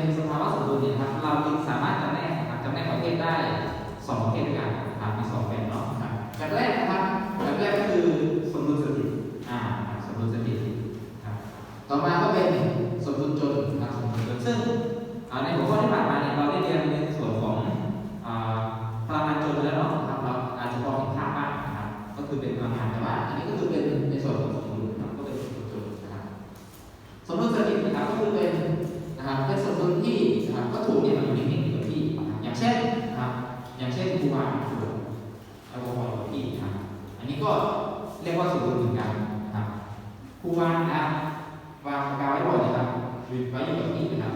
เป็นสภาวะสมดุลเนี่ยครับ เราจึงสามารถจำแนกนะครับจำแนกประเภทได้สองประเภทด้วยกันะครับมีสองแบบเนาะครับแบบแรกนะครับแบบแรกก็คือสมดุลสถิตอ่าสมดุลสถิตครับต่อมาก็เป็นสมดุลจนนะครับสมดุลจนซึ่งในหัวข้อที่ผ่านมาเนี่ยเราได้เรียนในส่วนของพลังงานจนแล้วเนาะครับเราอาจจะพอเห็นภาพบ้างนะครับก็คือเป็นพลังงานแต่ว่าอันนี้ก็คือเป็น วางนะครับวางปากกาไว้บ่อยนะครับอยู่ไว้อยู่กับที่นะครับ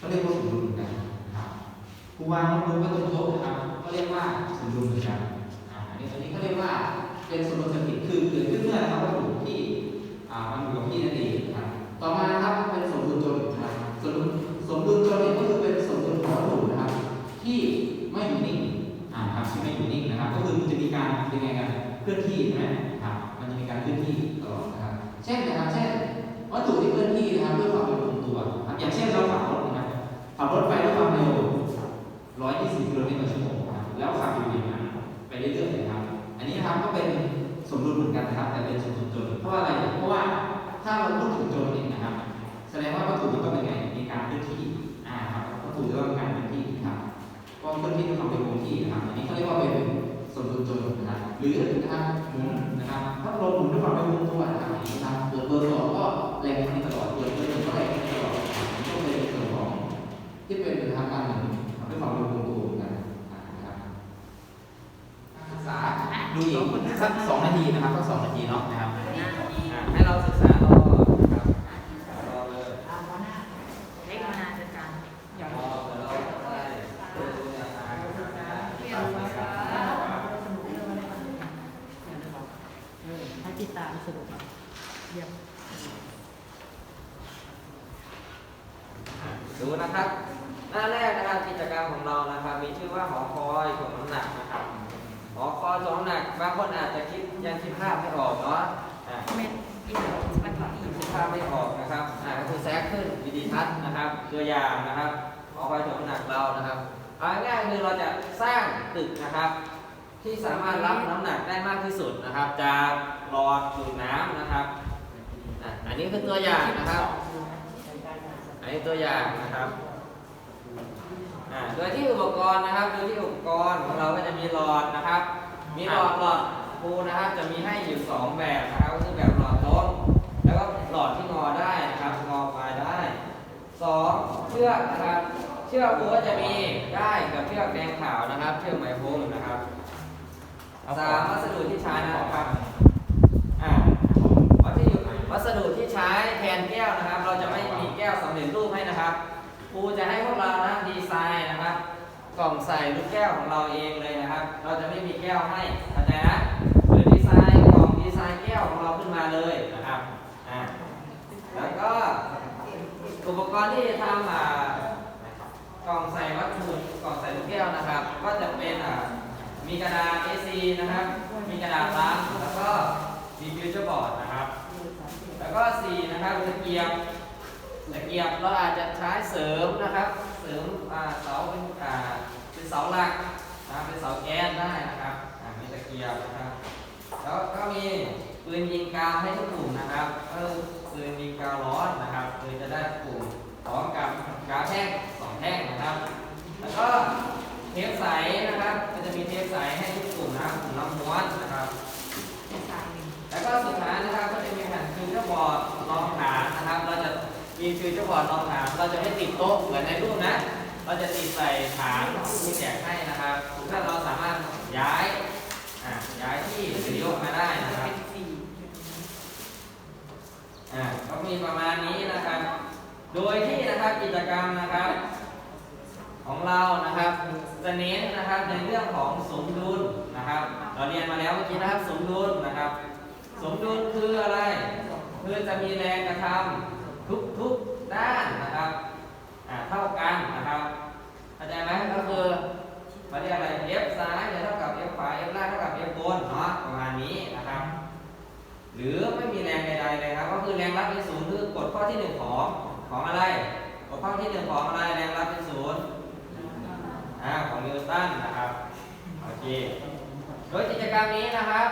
ก็เรียกว่าสมดุลเหมือนกันนะครับครูวางโน้ตบุ๊กไว้ตรงโต๊ะนะครับ ก็เรียกว่าสมดุลเหมือนกันอ่าอันนี้อันนี้ก็เรียกว่าเป็นสมดุลสถิตคือเกิดขึ้นเมื่อนะครับวัตถุที่อ่ามันอยู่กับที่นั่นเองนะครับต่อมานะครับเป็นสมดุลจนนะครับสมดุลสมดุลจนนี่ก็คือเป็นสมดุลของวัตถุนะครับ ที่ไม่อยู่นิ่งอ่าครับที่ไม่อยู่นิ่งนะครับ ก็คือมันจะมีการเป็นไงกันเคลื่อนที่ใช่ไหมครับมันจะมีการเคลื่อนที่ตลอดนะครับ เช่นนะครับเช่นวัตถุที่เคลื่อนที่นะครับด้วยความเร็วคงตัวนะครับอย่างเช่นเราขับรถนะครับขับรถไปด้วยความเร็ว 120กิโลเมตรต่อชั่วโมงนะครับแล้วขับอยู่อย่างนั้นไปเรื่อยๆนะครับ อันนี้นะครับก็เป็นสมดุลเหมือนกันนะครับ แต่เป็นสมดุลจนเพราะอะไรเพราะว่าถ้าเราพูดถึงจรเนี่ยนะครับ แสดงว่าวัตถุมันก็เป็นไงมีการเคลื่อนที่อ่าครับวัตถุจะต้องมีการเคลื่อนที่นะครับก็เคลื่อนที่ด้วยความเร็วคงที่นะครับอันนี้เขาเรียกว่าเป็น สมดุลโจรนะครับหรือนะครับหมุนนะครับพัดลมหมุนด้วยความเร็วคงตัวนะครับอางนี้นะครับเปิดเบอร์สองก็แรงนี้ตลอดเปิดเบอร์หนึ่งก็แรงนี้ตลอดอันนี้ก็เป็นส่วนของที่เป็นทางการหมุนด้วยความเร็วคงตัวนกันนะครับศึกษาดูอีกสักสองนาทีนะครับสักสองนาทีเนาะนะครับ อ่าให้เราศึกษารอครับรอเลย เล็กมานาจัดการ รอเดี๋ยวเราได้ดูแนวทางนะครับ เรียนมา ให้ติดตามสนุกเยี่ยมดูนะครับ หน้าแรกนะครับกิจกรรมของเรานะครับ มีชื่อว่าหอคอยถ่วงน้ำหนักนะครับหอคอยถ่วงน้ำหนักบางคนอาจจะคิดยังคิดภาพไม่ออกเนาะอ่าเม็ดอินมันก็อีคิดภาพไม่ออกนะครับอ่าก็คือแซกขึ้นวิดีทัศน์นะครับ ตัวอย่างนะครับหอคอยถ่วงน้ำหนักเรานะครับเอาง่ายๆคือเราจะสร้างตึกนะครับ ที่สามารถรับน้ำหนักได้มากที่สุดนะครับ จาก หลอดดูดน้ำนะครับอะอันนี้คือตัวอย่างนะครับ อันนี้ตัวอย่างนะครับอ่าโดยที่อุปกรณ์นะครับโดยที่อุปกรณ์ของเราก็จะมีหลอดนะครับ มีหลอดหลอดปูนะครับจะมีให้อยู่สองแบบนะครับก็คือแบบหลอดตรงแล้วก็หลอดที่งอได้นะครับงอปลายได้สองเชือกนะครับ เชือกปูก็จะมีได้กับเชือกแดงขาวนะครับ เชือกไหมพรมนะครับสามวัสดุที่ใช้นะครับ อ่า วัสดุวัสดุที่ใช้แท นแก้วนะครับ เราจะไม่มีแก้วสำเร็จรูปให้นะครับครูจะให้พวกเรานะดีไซน์นะครับ กล่องใส่ลูกแก้วของเราเองเลยนะครับ เราจะไม่มีแก้วให้เข้าใจนะหรือดีไซน์กล่องดีไซน์แก้วของเราขึ้นมาเลยนะครับอ่าแล้วก็อุปกรณ์ที่จะทำอ่ากล่องใส่วัตถุกล่องใส่ลูกแก้วนะครับ ก็จะเป็นอ่ามีกระดาษ A4 นะครับ มีกระดาษล้างแล้วก็มีฟิวเจอร์บอร์ดนะ แล้วก็สี่นะครับตะเกียบตะเกียบเราอาจจะใช้เสริมนะครับ เสริมเสาเป็นอ่าเป็นเสาหลักนะเป็นเสาแก๊สได้นะครับอ่ามีตะเกียบนะครับแล้วก็มีปืนยิงกาวให้ทุกกลุ่มนะครับก็คือปืนยิงกาวร้อนนะครับคือจะได้กลุ่มพร้อมกับกาวแท่งสองแท่งนะครับ แล้วก็เทปใสนะครับ บอร์ดรองฐานนะครับ เราจะมีฟิวเจอร์บอร์ดรองฐานเราจะไม่ติดโต๊ะเหมือนในรูปนะ เราจะติดใส่ฐานที่แจกให้นะครับถ้าเราสามารถย้ายย้ายที่หรือยกมาได้นะครับอ่าก็มีประมาณนี้นะครับ โดยที่นะครับกิจกรรมนะครับ ของเรานะครับจะเน้นนะครับในเรื่องของสมดุลนะครับ เราเรียนมาแล้วเมื่อกี้นะครับสมดุลนะครับ สมดุลคืออะไร คือจะมีแรงกระทำทุกทุกด้านนะครับเท่ากันนะครับเข้าใจไหมก็คือมาเรียกอะไร F ซ้ายจะเท่ากับ F ขวา F ล่างเท่ากับ F บนเนาะประมาณนี้นะครับ หรือไม่มีแรงใดๆเลยครับ ก็คือแรงรับเป็นศูนย์คือกฎข้อที่หนึ่งของของอะไรกฎข้อที่หนึ่งของอะไรแรงรับเป็นศูนย์อ่าของนิวตันนะครับโอเคโดยกิจกรรมนี้นะครับ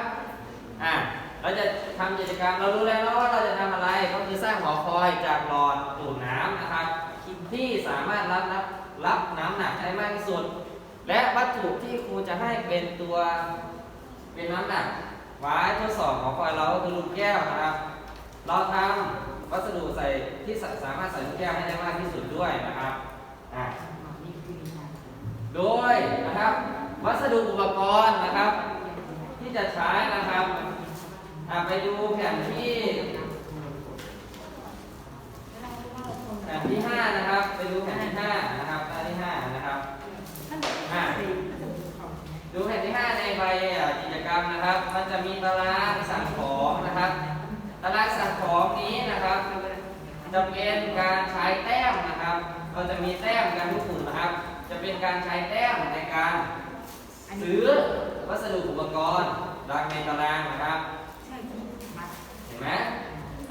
อ่า เราจะทำกิจกรรมเรารู้แล้วนะว่าเราจะทำอะไรก็คือสร้างหอคอยจากหลอดดูดน้ำนะครับที่สามารถรับรับรับน้ำหนักได้มากที่สุด และวัตถุที่ครูจะให้เป็นตัวเป็นน้ำหนักไว้ทดสอบขอคอยเราก็คือลูกแก้วนะครับ เราทำวัสดุใส่ที่สาสามารถใส่ลูกแก้วให้ได้มากที่สุดด้วยนะครับอะโดยนะครับ วัสดุอุปกรณ์นะครับ ที่จะใช้นะครับ อะไปดูแผ่นที่แผ่นที่ห้านะครับ ไปดูแผ่นที่ห้านะครับหน้าที่ห้านะครับอะดูแผ่นที่5ในใบกิจกรรมนะครับ มันจะมีตารางสั่งของนะครับตารางสั่งของนี้นะครับจะเป็นการใช้แต้มนะครับ เราจะมีแต้มกันทุกกลุ่มนะครับ จะเป็นการใช้แต้มในการซื้อวัสดุอุปกรณ์ดังในตารางนะครับ ไหม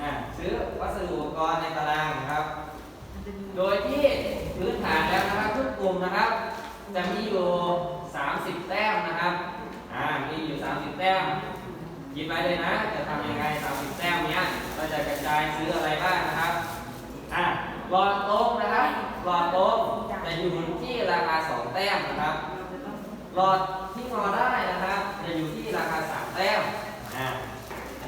อ่าซื้อวัสดุอุปกรณ์ในตารางนะครับ โดยที่พื้นฐานแล้วนะครับทุกกลุ่มนะครับ จะมีอยู่ 30 แต้มนะครับอ่ามีอยู่ 30 แต้มคิดไว้เลยนะ จะทำยังไง 30 แต้มเนี้ยเราจะกระจายซื้ออะไรบ้างนะครับอ่าหลอดตรงนะครับหลอดตรงจะอยู่ที่ราคา 2 แต้มนะครับหลอดที่งอได้นะครับ จะอยู่ที่ราคา 3 แต้ม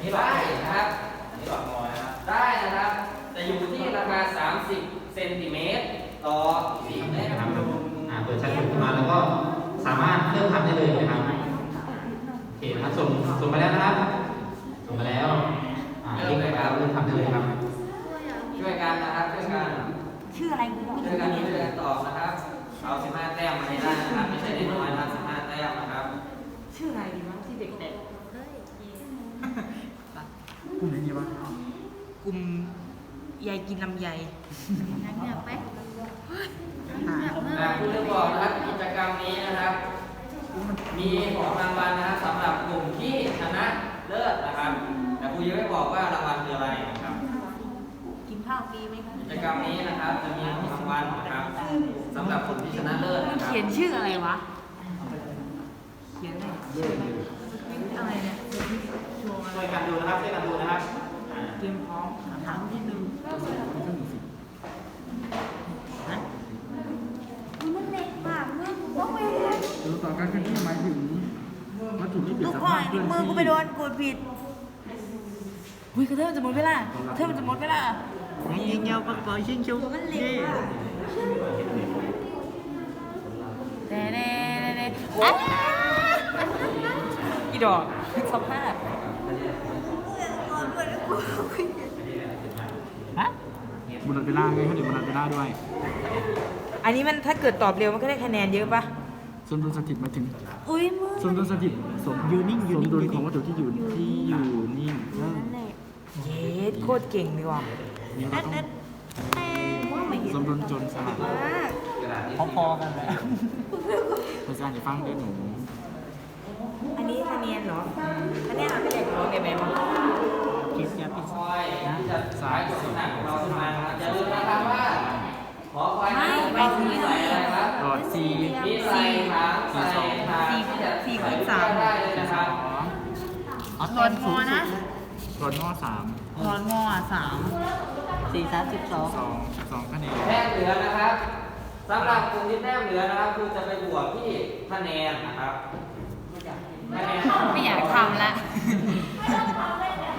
อันนี้ได้นะครับ อันนี้หลอดงอนะครับ ได้นะครับจะอยู่ที่ราคา 30 เซนติเมตรต่อ4แต้มนะครับอ่าเปิดแชทขึ้นมาแล้วก็สามารถเริ่มทำได้เลยนะครับโอเคนะครับส่งส่งไปแล้วนะครับ ส่งไปแล้วอ่าลิงก์ไปแล้วเริ่มทำได้เลยครับ ช่วยกันนะครับ ช่วยกัน ชื่ออะไรกูก็ไม่ช่วยกันรู้ช่วยกันตอบนะครับ เอา 15 แต้มมาให้ได้นะครับ ไม่ใช่น้อยๆนะครับ 15 แต้มนะครับ ชื่ออะไรดีวะที่เด็กกลุ่มนี้วะ ๆ กลุ่มยายกินลำไยอ่าคุณจะบอกนะครับกิจกรรมนี้นะครับ มีของรางวัลนะครับสำหรับกลุ่มที่ชนะเลิศนะครับ แต่ครูยังไม่บอกว่ารางวัลคืออะไรนะครับ กินข้าวฟรีไหมคะกิจกรรมนี้นะครับจะมีของรางวัลนะครับสำหรับกลุ่มที่ชนะเลิศมันนะครับเขียนชื่ออะไรวะ เขียนอะไรอะไรเนี่ยโชว์อะไรช่วยกันดูนะครับช่วยกันดูนะครับอ่า เตรียมพร้อมถามที่หนึ่งมันเล็กมากเมื่อกูว่าไปเลยหรือต่อการเคลื่อนที่หมายถึงวัตถุที่เปลี่ยลูนกสอ่อภายพเคลื่นี่อนมือกูที่ไปโดนกดผิดอุ้ยกระเทยจะหมดเวลาเธอมันจะหมดเวลา ยิงยาวปะปอยชิงชุบมันเล็กมากเน่เน่เน่เน่อะอีดอกสภาพ ฮะบุญรัตเวลาไงเขาเดี๋ยวบุญรัตเวลาด้วย อันนี้มันถ้าเกิดตอบเร็วมันก็ได้คะแนนเยอะปะสมดุลสถิตหมายถึงอุ้ยมือสมดุลสถิตสมยืนนิ่งสมดุลของวัตถุที่อยู่ที่อยู่นิ่งนั่นแหละเย้โคตรเก่งเลยว่ะนี่เราอันต้องนั้นไม่เห็นสมดุลจนสลัดมากกระดาษที่พอๆกันแหละภาษาจะฟังด้วยหนูอันนี้คะแนนเหรอคะแนนเอาไปแลกของได้ไหมวะ คิดยาพิคอยที่จะสายกดน้ำหนักของเราขึ้นมานะครับอย่าลืมนะครับว่าขอคอยนั้นเรามีใส่อะไรครับหลอดซีมีใส่ถังใส่ถังที่จะใส่ลูกแก้วได้เลยนะครับเอาหลอดงอนะหลอดงอสามหลอดงออะสามสี่สามสิบสองสองสองคะแนนแต้มเหลือนะครับสำหรับกลุ่มที่แต้มเหลือนะครับคือจะไปบวกที่คะแนนนะครับคะแนนไม่อยากทำละ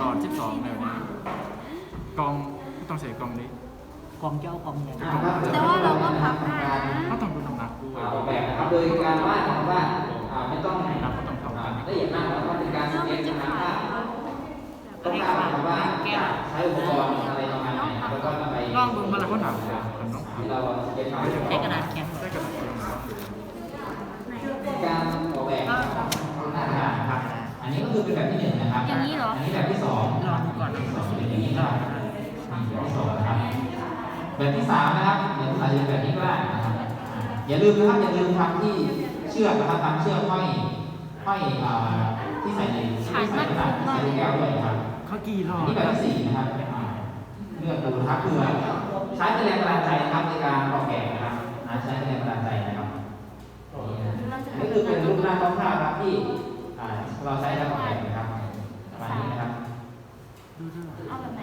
หลอดสิบสองแบบนี้กองต้องใส่กองนี้กองเจ้ากองยังอ่าครับแต่ว่าเราก็พับได้นะก็ต้องดูน้ำหนักด้วยอ่าออกแบบนะครับโดยการวาดนะครับว่าอ่าไม่ต้องน้ำก็ต้องเท่ากันละเอียดมากแล้วก็เป็นการสเก็ตนะครับว่าต้องการนะครับว่าใช้อุปกรณ์อะไรประมาณไหนแล้วก็นำไปลองดูมาละก็ถามว่าข อันนี้ก็คือเป็นแบบที่หนึ่งนะครับ อย่างนี้เหรอ อันนี้แบบที่สองลองก่อนอย่างนี้ก็แบบที่สองนะครับ แบบที่สามนะครับแบบที่สาจะแบบนี้ว่าอย่าลืมนะครับอย่าลืมทำที่เชือกนะครับทำเชือกห้อยห้อยที่ใส่ในที่ใส่กระดาษที่ใส่แก้วด้วยครับเขากี่รอบนี่แบบที่สี่นะครับเลือกดูนะครับเพื่อใช้เป็นแรงบันดาลใจนะครับในการออกแบบนะครับใช้เป็นแรงบันดาลใจนะครับนี่คือเป็นรูปร่างคร่าวๆครับที่ เราใช้ได้หมดเลยนครับประมาณนี้นะครับ เอาแบบไหน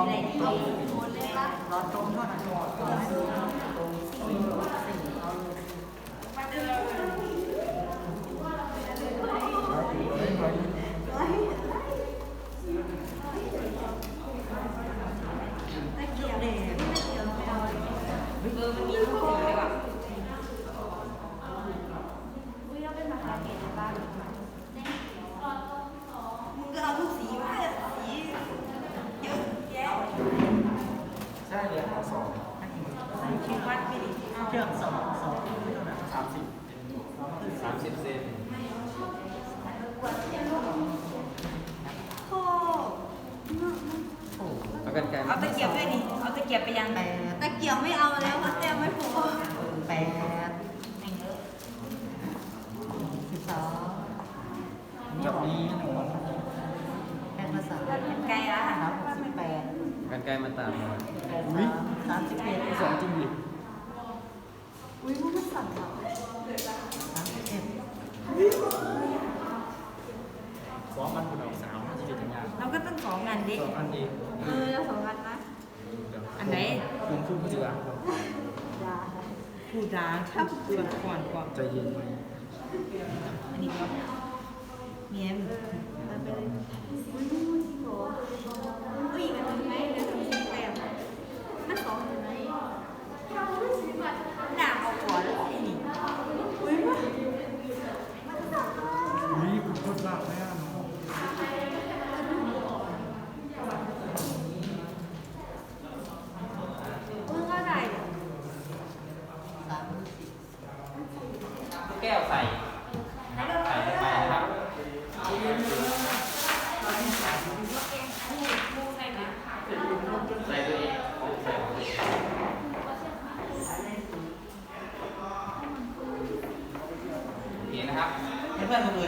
ต้มต้มร้อนต้มเท่านั้น สามสิบเซนเอากเอาตะเกียบด้วยนี่เอาตะเกียบไปยัง ตะเกียบไม่เอาแล้วค่ะแต้มไม่พอ แปด คุณพูดภาษาก่อนผู้ด่าถ้าตรวจก่อนก่อนใจเย็นไหมอันนี้ก็เมียมมันเป็นผู้หญิงกันไหมหรือผู้หญิแต่มันสองอยู่ไหมด่า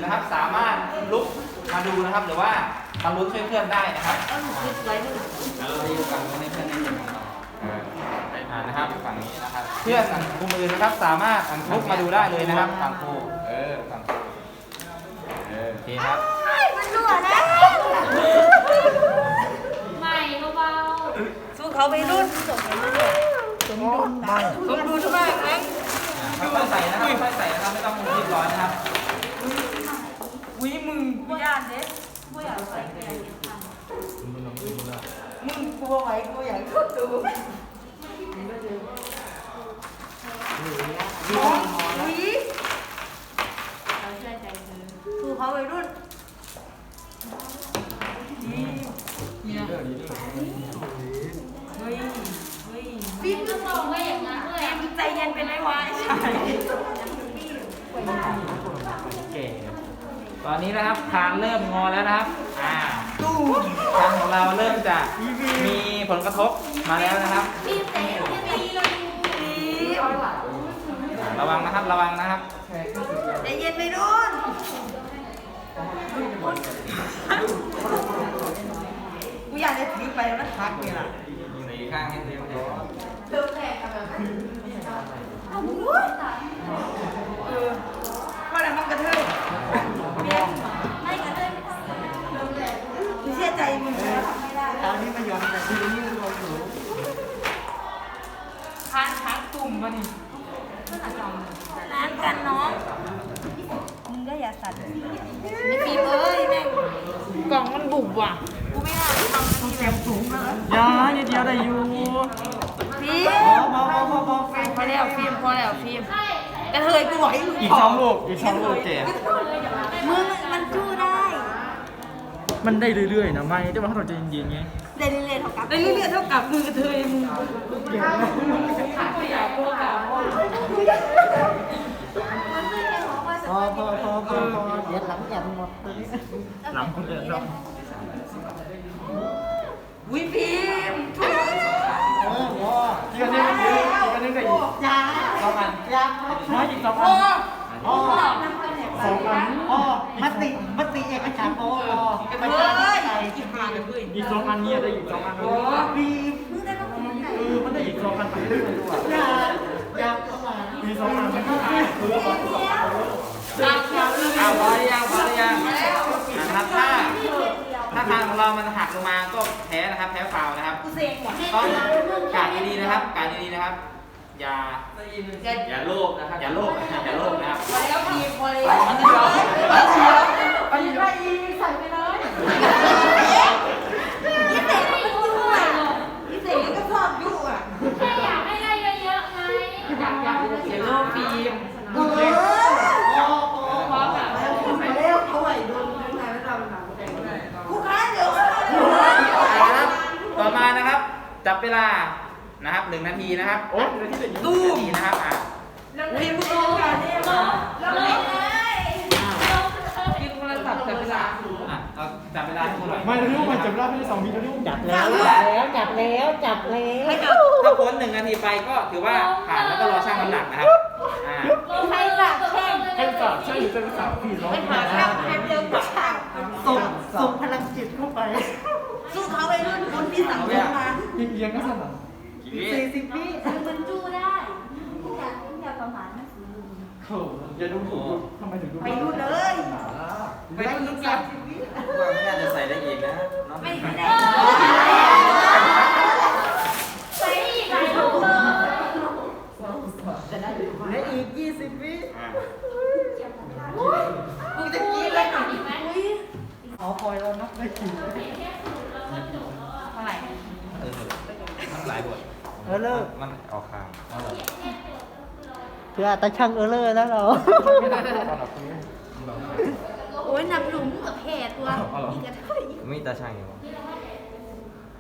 นๆคนอื่นนะครับ สามารถลุกมาดูนะครับ หรือว่ามาลุกช่วยเพื่อนได้นะครับเอาหนูคิดไว้ด้วยแล้วเราดูกันให้เพื่อนได้เห็นของเราอ่านะครับฝั่งนี้นะครับเพื่อนกลุ่มอื่นนะครับสามารถลุกมาดูได้เลยนะครับฝั่งครูเออฝั่งครูเออโอเคครับมันรั่วนะไม่เบาสู้เขาไปรุ่นสมดุลสมดุลสมดุลมากนะอ่าค่อยๆใส่นะครับค่อยๆใส่นะครับไม่ต้องรีบร้อนนะครับอุ้ยมึงกูย่านเด้กูอยากใส่ไปมึงกลัวไหมกูอยากเข้าดูอุ้ย ๆเราเชื่อใจเธอ สู้เขาไปรุ่น ฟิล์มก็มองว่าอย่างนั้นเลยอะ ใจเย็นเป็นไรวะใช่ โอเค ตอนนี้นะครับคานเริ่มงอแล้วนะครับ อ่าคานของเราเริ่มจะมีผลกระทบมาแล้วนะครับ ฟิล์มแต่ยังไม่ตีเลย ระวังนะครับระวังนะครับใจเย็นไปรุ่นกูอยากจะถือไปแล้วมันพักเนี่ยล่ะสีข้างให้เต็มเลยเออว่าแล้วมันกระเทยไม่กระเทยไม่ทำกูเชื่อใจมึงนะทำไม่ได้ตอนนี้มายอมแต่ที่นี่เราอยู่ค้านค้างตุ่มมานี่ร้าน กันน้อง มึงก็อย่าสั่นไม่ปีเอ้ยแม่งกล่องมันบุบว่ะกูไม่น่าทำมันเจ็บสูงนะยาเดียวได้อยู่ฟิล์พอมพอพอพอพอพอแล้วฟิล์มพอแล้วฟิล์มใช่กระเทยกูไหวมึงอีกสองลูกอีกสองลูกเจ็บมึงมันสู้ได้ มันได้เรื่อยๆนะไม่ได้ว่าถ้าเราจะเย็นๆไงได้เรื่อยๆเท่ากับได้เรื่อยๆเท่ากับมือกระเทยมึงพ อพอพอพอพอเดี๋ยวหลังแอบหมดตัวนี้หลังคนเดินเรอบวิฟิมถูกเออพออีกอันนึงอีกอันนึงได้อีกยาสองอันยาน้อยอีกสองอันอ๋อสองอันอ๋อมติมติเอกฉันท์อ๋อประชาธิปไตยอีกหาเลยเว้ยอีกสองอันนี้ได้อีกสองอันโอ้บีมึงได้ต้องเออมันได้อีกสองอันไปเรื่อยๆด้วยยายาเข้ามามีสองอันมันก็ได้ เอาพอหรือยังพอหรือยังนะครับถ้าถ้าคางของเรามันหักลงมาก็แพ้นะครับ แพ้ฟาวนะครับกูเซ็งว่ะต้องการดีๆนะครับการดีๆนะครับ อย่าอย่าโลภนะครับ อย่าโลภอย่าโลภนะครับพอแล้วพีพอแล้วมันเดียวมันเดียวไปอีกไปอีใส่ไปเลยพี่เสกมันยุ่งอะพี่เสกก็ชอบยุ่งอะ แค่อยากให้ได้เยอะๆไงอยากอยาก เสียโลฟิล์มเออ พร้อมแบบ ไปเร็วเขาไหวโดนเดินทางแล้วเราหนักกูค้าเดี๋ยว นะครับ ต่อมานะครับ จับ เวลานะครับหนึ่งนาทีนะครับโอ้ยนาทีเดียวตู้นาทีนะครับอะฟิล์มกูรู้กันเนี่ยมั้งเราเลยกินโทรศัพท์แต่เวลาอะเอาจับเวลาให้คุณหน่อยไม่เราเรียกว่าจับได้ไม่ได้สองวิเราเรียกว่าจับแล้วจับแล้วจับแล้วจับแล้วให้กับถ้าพ้นหนึ่งนาทีไปก็ถือว่าผ่านแล้วก็รอชั่งน้ำหนักนะครับอ่าใครสักแข่งเป็นสาวใช่หรือเป็นสาวพี่น้องไปหาข้าวแป๊บเดียวก็ฉากส่งส่งพลังจิตเข้าไปสู้เขาไปรุ่นคนที่สั่งสมมา เอียงๆก็สนั่นกี่วิสี่สิบวิมันจู้ได้อยากอยากประมาณนั้นสิโอ้อย่าดูถูกทำไมถึงดูไปรุ่นเลยไปรุ่นทุกอย่างว่าไม่น่าจะใส่ได้อีกนะเนาะไม่ได้ ใส่อีกหลายลูกเลย และอีก 20 วิ อ่า กูจะกินเลยค่ะ อีกไหม อ๋อคอยแล้วนะได้กี่ เท่าไหร่ เออมันหลายบ ทเออเลิกมันออกข่าวเพื่อตาช่างเออเลอร์แล้วเราไม่ได้ตอนหลับตรงนี้โอ้ยนับหลุมกับแพรตัวอีกกระเทยไม่ตาช่างอยู่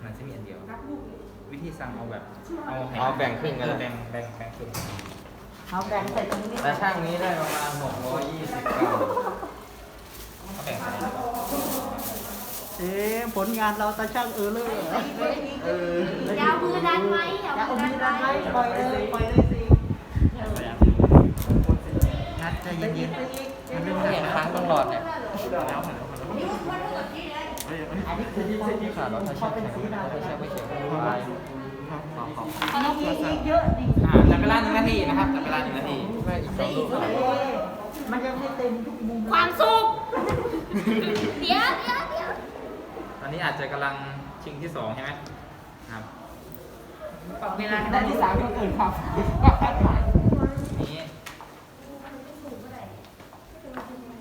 มันจะมีอันเดียว วิธีสั่งเอาแบบเอาอ๋อแบ่งครึ่งกันเลยแบ่งแบ่งแบ่งครึ่งเอาแบ่งใส่ตรงนี้แต่ช่างนี้ได้ประมาณ620กรัมแบ่งไป เอ๊ะผลงานเราตาช่างเออเลอร์เอออยาวมือดันไว้อยาวอย่าเอามืมืออดัดันนไว้ไว้ปล่อยเลยปล่อยเลยสินัดใจเย็นๆมันเรื่องเห็นค้างตลอดเนี่ยอันนี้คือที่คนที่ขาดเราถ้าพใช้อเป็นแข็งสีดำถ้าใช้ไม่แข็งไม่ไปขอขออีกอีกเยอะดิอ่าจับเวลาหนึ่งนาทีนะครับจับเวลาหนึ่งนาทีไม่อีกสองลูกเอ๊ะมันยังไม่เต็มทุกมุมความสุขเดี๋ยวเดี๋ยวเดี๋ยวตอ นนี้อาจจะกำลังชิงที่สองใช่ไหมครับเวลาได้ที่สามก็เกินความนี้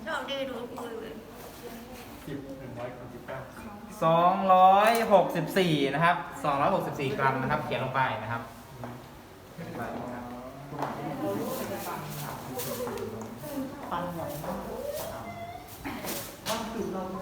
ชอบดีดูคุยเลยสองร้อยหกสิบสี่นะครับสองร้อยหกสิบสี่กรัมนะครับ เขียนลงไปนะครับฟันใหญ่มาก